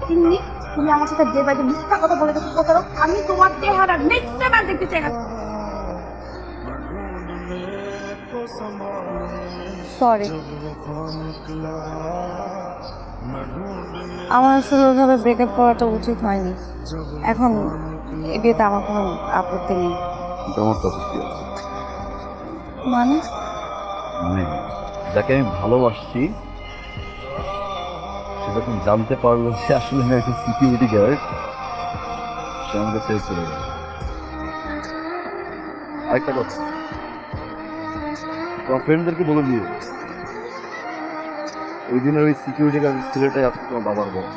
তিন্নি তুমি আমার সাথে যে বাড়িতে মিথ্যা কথা বলে দিতো করো আমি তোমার চেহারা নেক্সট টাইম আর দেখতে চাই না সরি আমার আসলে ওইভাবে ব্রেকআপ করাটা উচিত হয়নি। এখন এ বিয়েতে আমার কোনো আপত্তি নেই। আমার তো আপত্তি আছে। মানে? মানে যাকে আমি ভালোবাসছি সে জানতে পারল যে আসলে একটা সিকিউরিটি গার্ড সে আমাকে ছেড়ে চলে গেল আরেকটা কথা। তোমার ফ্রেন্ডদেরকে বলে দিও। ওই দিনের ওই সিকিউরিটি গার্ড ছেলেটাই আজকে তোমার বাবার বস